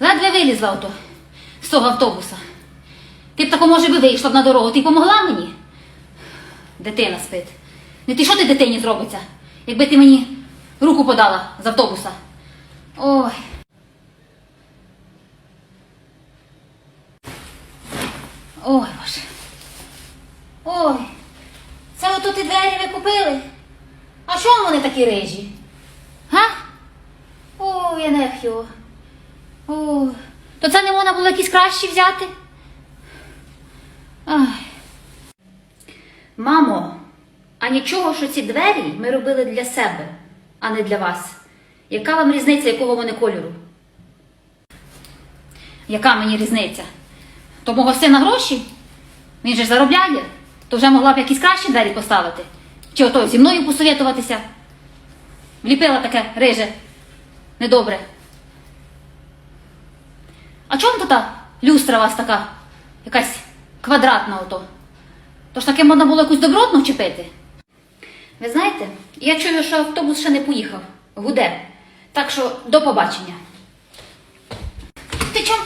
Ледве вилізла ото з того автобуса. Ти б тако, може, би вийшла б на дорогу, ти помогла мені? Дитина спить. Не ти що ти дитині зробиться, якби ти мені руку подала з автобуса. Ой. Ой, боже. Ой. Це ото ті двері ви купили? А чому вони такі рижі? Га? Ой, я не його. Ой. То це не можна було якісь кращі взяти? Ай. Мамо, а нічого, що ці двері ми робили для себе, а не для вас. Яка вам різниця, якого вони кольору? Яка мені різниця? То мого сина гроші? Він же ж заробляє, то вже могла б якісь кращі двері поставити. Чи ото зі мною посовітуватися? Вліпила таке риже. Недобре. А чому то та люстра у вас така? Якась квадратна ото? Тож таке можна було якусь добротну вчепити? Ви знаєте, я чую, що автобус ще не поїхав. Гуде. Так що до побачення. Ти чом